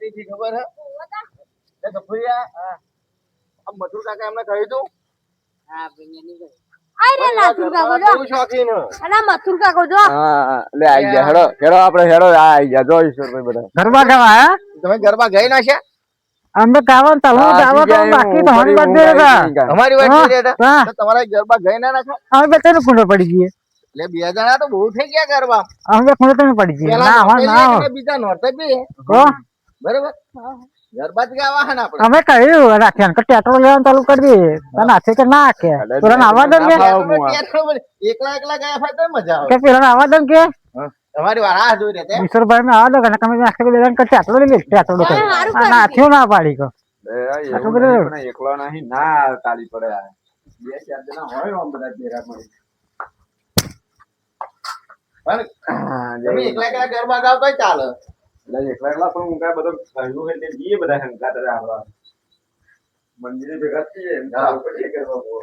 ખાતરી થી ખબર હે? એ ગફુરિયા આ મધુર કાકા એમને કહ્યું તું? હે. અને આ મથુર કાકો જો. હા. ભૈયા ની ગયા. હેડો હેડો આપણે હેડો આ આઈ ગયા. જો ઈશ્વરભાઈ બધા. ગરબા ગાવા હે? તમે ગરબા ગઈ નાખ્યા? અમે ગાવા તલવા હા, ગાવા તો જગ્યાએ બાકી હું તો ફરી હમ બધે ઊંઘ આવી હતા ગઈ. કાં. અમારી વાત હા, કરી હતા? હા. તો તમારા ગરબા ગઈ ના નાખા અમે બેચારે કુંડો પડી ગઈએ એટલે બે જણા તો બહુ થઈ ગયા ગરબા. અમે તમે પડી અને બીજા નોરતે બી હો. બરોબર? ગાવા ને આપણે? અમે કહ્યું રાખ્યા કે ટેટરો લેવાનું ચાલુ કરી દઈએ તને હાથે કે ના કે પેલા આવા દે કે? ના ફાવે. હું આ. એકલા એકલા એકલા ગયા હોય તો મજા આવે. કે પેલા આવા દે કે? તમારી વાર રાહ જોઈ રહેતે. ઈશ્વરભાઈ ને આવા દે કે તમે આખે બધા કે ટેટરો લઈ લે ટેટરો કરી હારું આ ના પાડી કો. એ આ એવું આટલું બધું? નહીં, પણ એકલો નહીં ના તાલી પડે બે ચાર જણા હોય આમ બધા ભેગા મળી. પણ તમે એકલા એકલા ગરબા ગાવ તોય ચાલે. એટલે એકલા એકલા પણ ઊંઘા બધો કહ્યું એટલે જઈએ બધા હંગાત જ આવવા. મંદિરે ભેગા થઈએ હા. કરવા બહુ.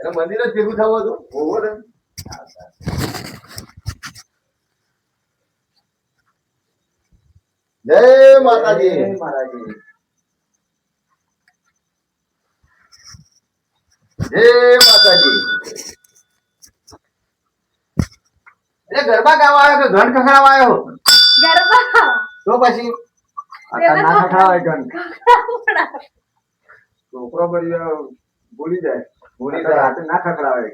એટલે મંદિર જ ભેગું થવું હતું બહુ ને. જય માતાજી જય માતાજી. જય માતાજી એટલે ગરબા ગાવા આવ્યો કે ઘણ ખખડાવા આવ્યો ગરબા તો પછી. છોકરો ભૂલી જાય. ભૂલી જાય રાતે ના ખકડાવે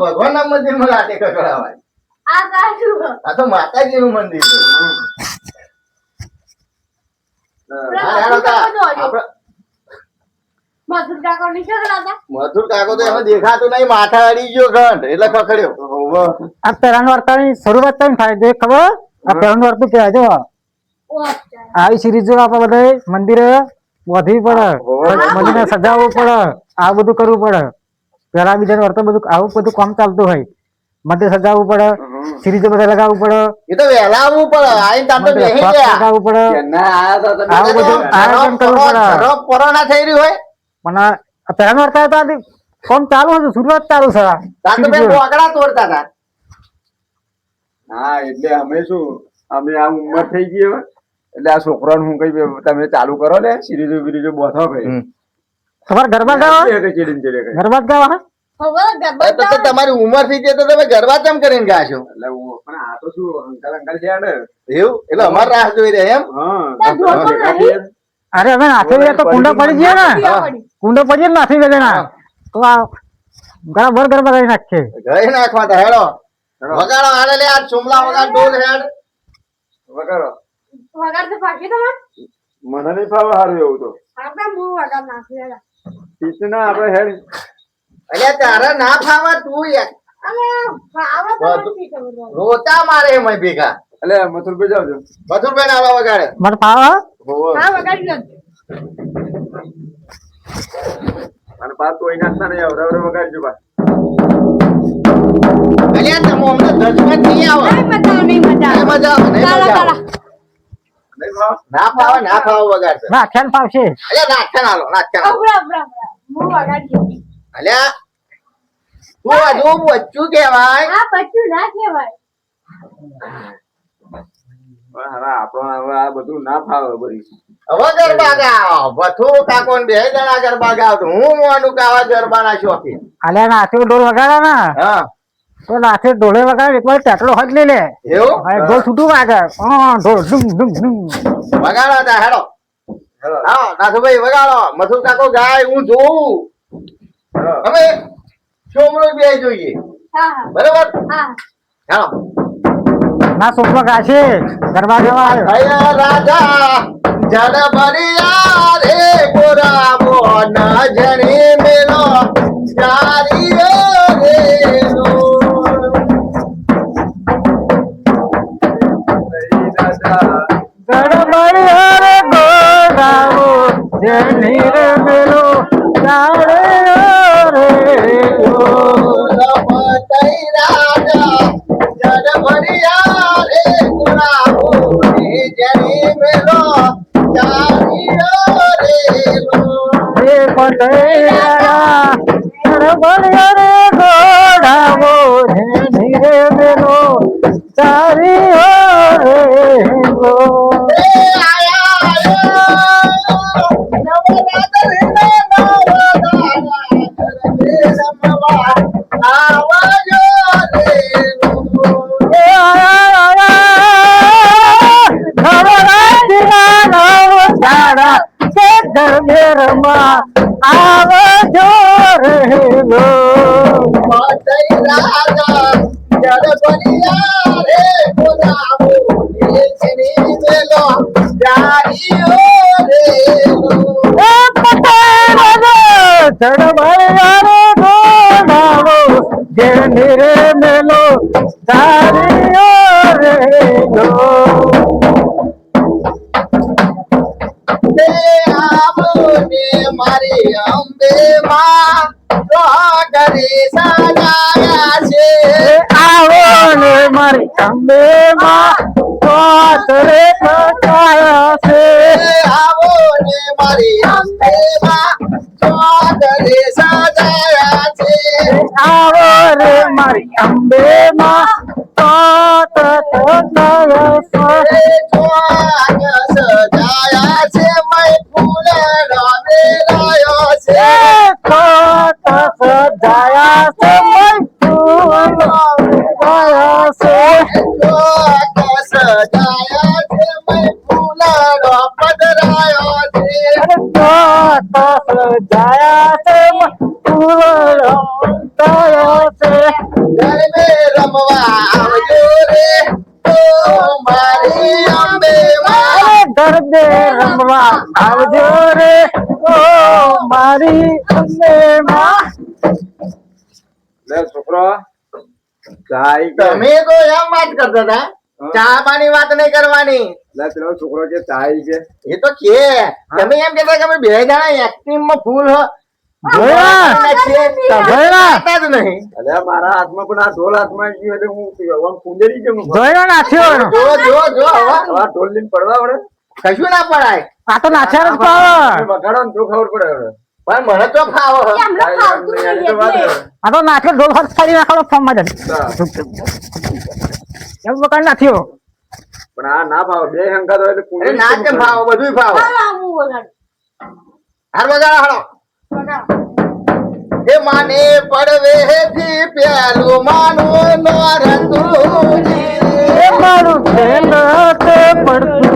ભગવાન ના તો મંદિર છે. હા, હેડો તા. આપણે મથુર કાકો ની કાકો તો એમાં દેખાતું નહીં માથા અડી ગયો ઘંટ એટલે ખખડ્યો. આ પેલાનું વર્તાની શરૂઆત થાય ખબર? આ પેલાનું વર્તું કહેવાય જો? આવી સિરીઝ જો આપણે બધે મંદિરે વધવી પડે મંદિર મંદિરને સજાવવું પડે આ બધું કરવું પડે. પેલા બીજા વર્ત બધું આવું બધું કામ ચાલતું હોય. મંદિર સજાવવું પડે સિરીઝો બધા લગાવવું પડે. એ તો વહેલા આવવું પડે આઈ તાર તો ગયા. લગાવવું પડે. તા તમે? આવું બધું આયોજન કરવું પડે. ધરો પરોણા થઈ રહ્યું હોય. પણ પેલાનું વર્ત તો કામ ચાલુ હતું શરૂઆત ચાલુ છે તાર તો બે બોકડા તોડતા હતા. હા એટલે અમે શું અમે આ ઉંમર થઈ ગઈ હવે. એટલે આ છોકરાને હું કઈ તમે ચાલુ કરો ને સિરીઝો બિરીઝો બોથો કઈ તમારે ગરબા ગાવા? કે ચીડીને ચીડે કઈ. ગરબા ગાવા હે? હવે ગરબા એ તો તો તમારી ઉંમર થઈ ગઈ તો તમે ગરબા કેમ કરીને ગાશો એટલે પણ આ તો શું અંકલ અંકલ છે એવું? એટલે અમારે રાહ જોઈ રહ્યા એમ. અરે હવે નાથી ગયા તો કુંડો પડી ગયા ને. કુંડો પડી નાથી ગયા ના તો આ બરાબર ગરબા કરી નાખશે ગઈ નાખવા તા હેડો. વગાડો હાલે લે આ ચુમલા વગાડ ડોલ હેડ. વગાડો. વગાડ તો ફાટી તમારે મને નહીં ફાવે સારું એવું તો. આપણે હું વગાડ નાખી હેડા. આપણે હેડ. અલે તારે ના ફાવે તું યાર. અલે ફાવે તો નથી ખબર રોતા મારે એમાં ભેગા. એટલે મથુરભાઈ જાવજો મથુરભાઈ ના આવા વગાડે. મને ફાવે. હા વગાડી લો. અને પાછું તોય નાખતા નહીં હવે વગાડજો બા અલ્યા તમે અમને આવો. મજા નહીં મજા મજા આવે? ના ફાવે ના ફાવે વગાડશે ના ખ્યાલ ફાવશે. અલ્યા નાખ્યા નાલો નાખ્યા નાલો ઉભરા, ઉભરા, ઉભરા. હું વગાડી અલ્યા તું હજુ બચ્ચું કહેવાય. આ બચ્ચું ના કહેવાય. હવે આપણો હવે આ બધું ના ફાવે બધી. હવે ગરબા ગાવ ભથુ કાકો બે જણા ગરબા ગાવ હું મોનું ગાવા ગરબાના શોખીન? અલ્યા નાથી ઢોલ વગાડે ને? હા. તો નાથી ઢોલે વગાડે એકવાર ટેટલો હજ લઈ લે. એવું? ઢોલ છૂટું વાગે. ઢોલ ડુમ ડુમ ડુમ વગાડો તા હેડો. હા નાથુભાઈ વગાડો. મથુ કાકો ગાય હું જોઉં હવે ચોમડો બે જોઈએ. હા હા. હા. હેડો. ના સોપલો ગાશે ગરબા ભયા રાજા જન ભરિયા રે રમવા આવજો રહેલો. માતઈ મારી અંબે માં પાતરે પકાયા છે આવો ને મારી અંબે સજાયા છે આવો મારી અંબે માં છે રમવા આવજો રે ઓ મારી અંબે માં લે છોકરો ચાઈ તમે તો એમ વાત કરતા હતા ચા પાણી વાત નહીં કરવાની. લે પેલો છોકરો કે ચાઈ કે એ તો કે તમે એમ કહેતા કે અમે બે જણા એક્ટિંગમાં ફૂલ હો. જોયા? જોયા? જ નહીં. અરે મારા હાથમાં પણ આ ઢોલ હાથમાં ગયો એટલે હું નાખ્યો એનો. જો જો જો હવે. હવે ઢોલ લઈને પડવા પડે. કશું ના પડાય. આ તો નાખ્યા જ પાવ બગાડો ને શું ખબર પડે હવે. પણ મને તો ફાવો. આ તો નાખ્યો ઢોલ હાથ ખાલી નાખો ફોર્મમાં. એમ વગર નાખ્યો પણ આ ના ભાવ બે શંકા તો એટલે ના કેમ ફાવો? બધું ફાવો. હાર બગાડો હાડો. એ માને પડવે થી પેલું માનું નોરંગુજી એ મારું ખેલ તે પડતું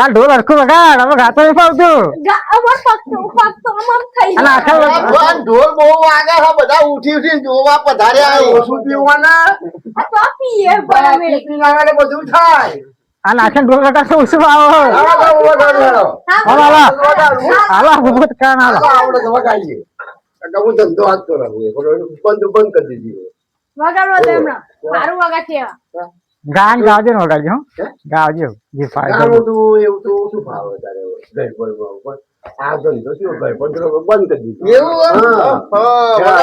આ ઢોલ હરખું વગાડ હવે ગાતો નહીં ફાવતું ઢોલ બહુ વાગે છે બધા ઉઠી ઉઠી જોવા પધાર્યા ઓછું પીવાના બધું થાય આ નાખે ઢોલ વગાડ તો ઓછું આવો હાલો, હાલો, વગાડો. હા, વગાડો. ભૂત કાન હાલો આવડે તો વગાડીએ. કારણ કે હું ધંધો હાથ તો રાખું બંધ બંધ કરી દીધી વગાડવા દે સારું વગાડશે એવા. ગાન ગાવજો ને વગાડજો હો. ગાવજો જે ફાયદો એવું તો શું ભાવે તારે ગઈ માં પર આ ધંધો શું ગરબડ તો બંધ કરી દીધું. એવું હા.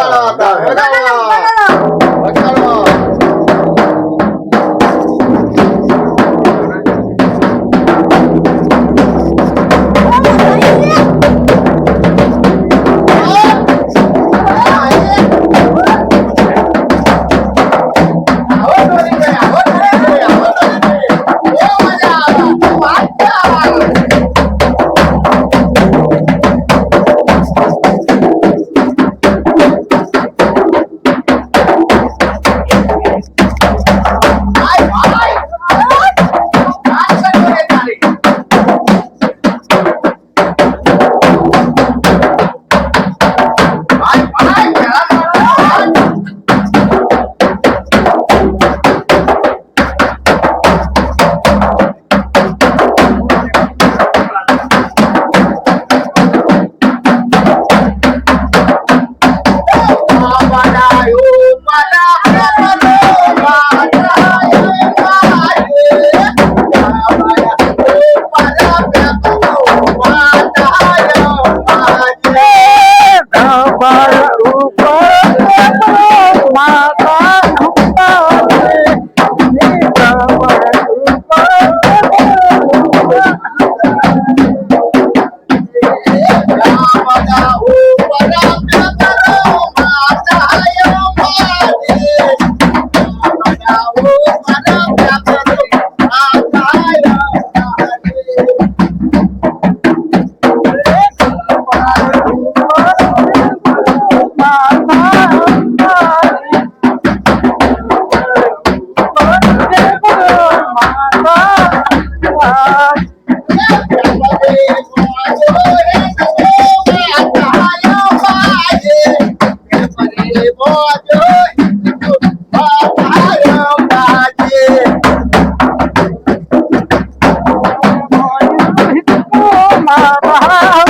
Hare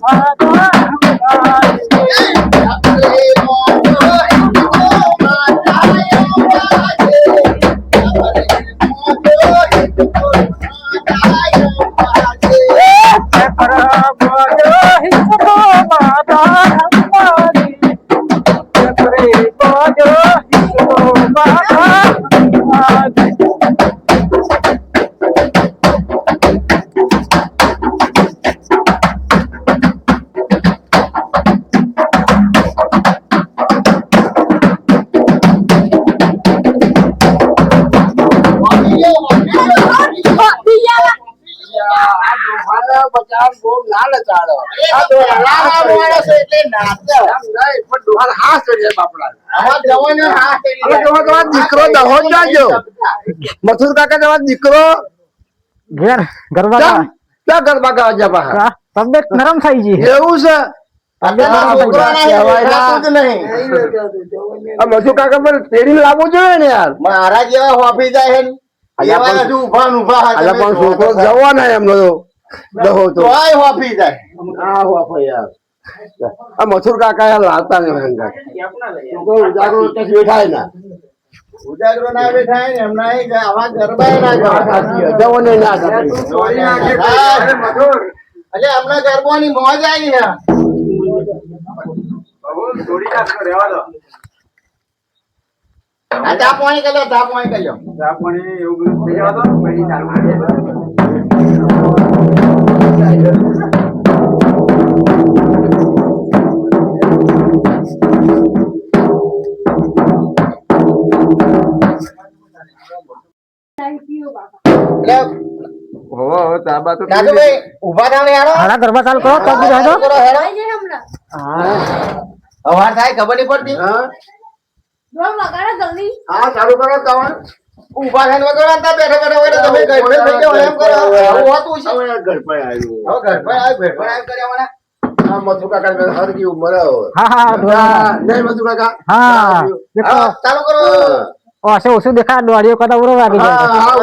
Hare દીકરો દહો જ નાખ્યો મથુર કાકા તમારો દીકરો ઘેર ગરબા ક્યાં ગરબા ગાવા જા તબિયત નરમ થઈ ગઈ એવું છે? આ કાકા પર તેડી લાવવું જોઈએ ને યાર. મારા જેવા હોફી જાય ને, ને છોકરો જવાના એમનો દહો તો હોફી જાય. આ હોફો યાર. આ મથુર કાકા યાર લાવતા ને ભયંકર છોકરો ઉજાગરો તો બેઠાય ના. ઉજાગરો ના બેઠાય ને એમના એ આવા ગરબાએ ના ને ના. એટલે એમના ગરબાની મોજ આવી છે થોડી નાખો રહેવા દો. આ પાણી કર્યો લો પાણી કર્યો લો. પાણી એવું બધું થઈ જવા દો પછી ચાલુ તો નાથુભાઈ ઊભા યાર હાડા. ગરબા ચાલુ કરો તબ બી રહેજો કરો હેડો. આવી હમણાં અવાર થાય ખબર નહીં પડતી. હા. ડ્રમ વગાડો જલ્દી. હા ચાલુ કરો તમે ઊભા થઈને વગાડતા બેઠા બેઠા હોય તો તમે ગરબે થઈ જાઓ એમ કરો. આવું હોતું છે. હવે ઘર પર આવ્યું હવે ઘર પર આવ ઘર પર આવ કર્યા મને. આ મથુર કાકા હર ઉમર હા હા હા, નહીં મથુર કાકા. હા, ચાલુ. કરો. ઓછે ઓછું દેખાય દોડીઓ કરતા ઉરો વાગે હા,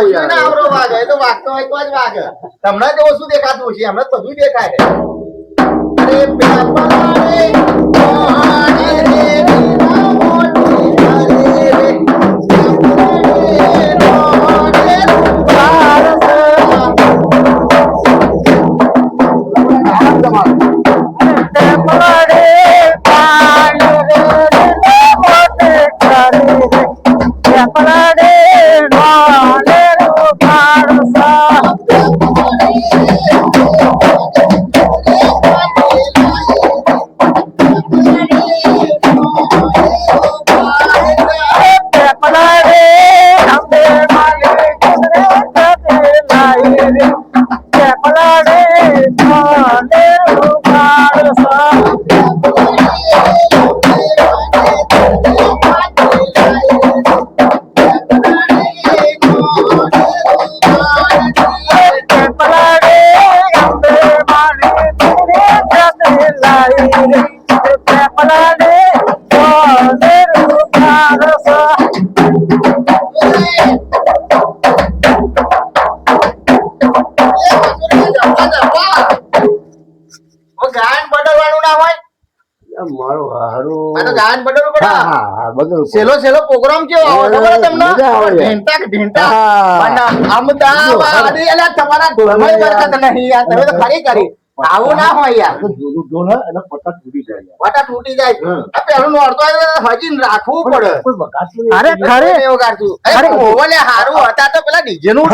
જાય ના આવરો વાગે એ તો વાગતો એક તો જ વાગે. તમને તો ઓછું દેખાતું છે હમણાં તો બધું દેખાય અરે રે મોહાને રે. તો ગાયન બદલવું પડે. હા હા હા સેલો સેલો પ્રોગ્રામ કેવો આવે? ખબર તમને? મજા આવે. ઢીંટા કે ઢીંટા હા. પણ અમદાવાદ અલ્યા તમારા ઢોલમાં બરકત નહીં યાર. તમે તો ખરી કરી. આવું ના હોય યાર. જુદું ઢોલ હોય અને તૂટી જાય યાર. તૂટી જાય. આ પેલું નોરતો આવે રાખવું પડે. અરે ખરે. એવું અરે ઓવલે હારું હતા તો પેલા ડીજે નું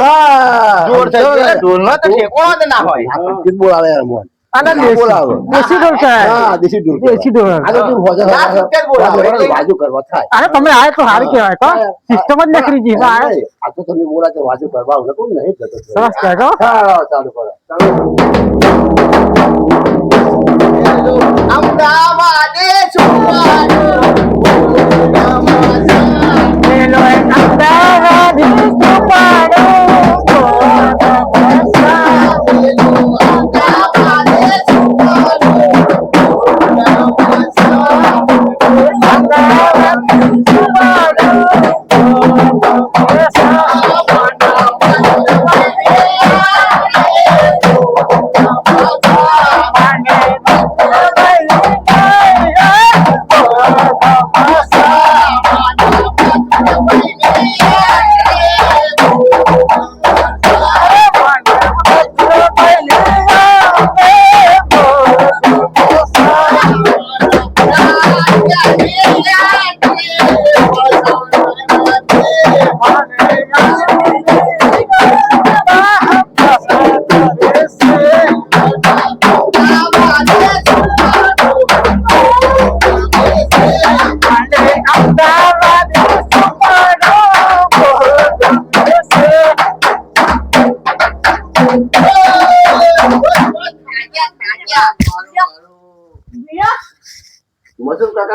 જોર થઈ તો ઠેકોણો જ ના હોય. બોલાવે યાર મોહન. અને આ તો તું તમે તો સારું કહેવાય કો સિસ્ટમ જ નકરી જી આ તો તમે બોલા તો વાજુ કરવા આવું કોણ નહીં જતો. સરસ કહેજો હા ચાલુ કરો. અમદાવાદે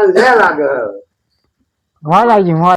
લે લાગે. ગઈ મોજ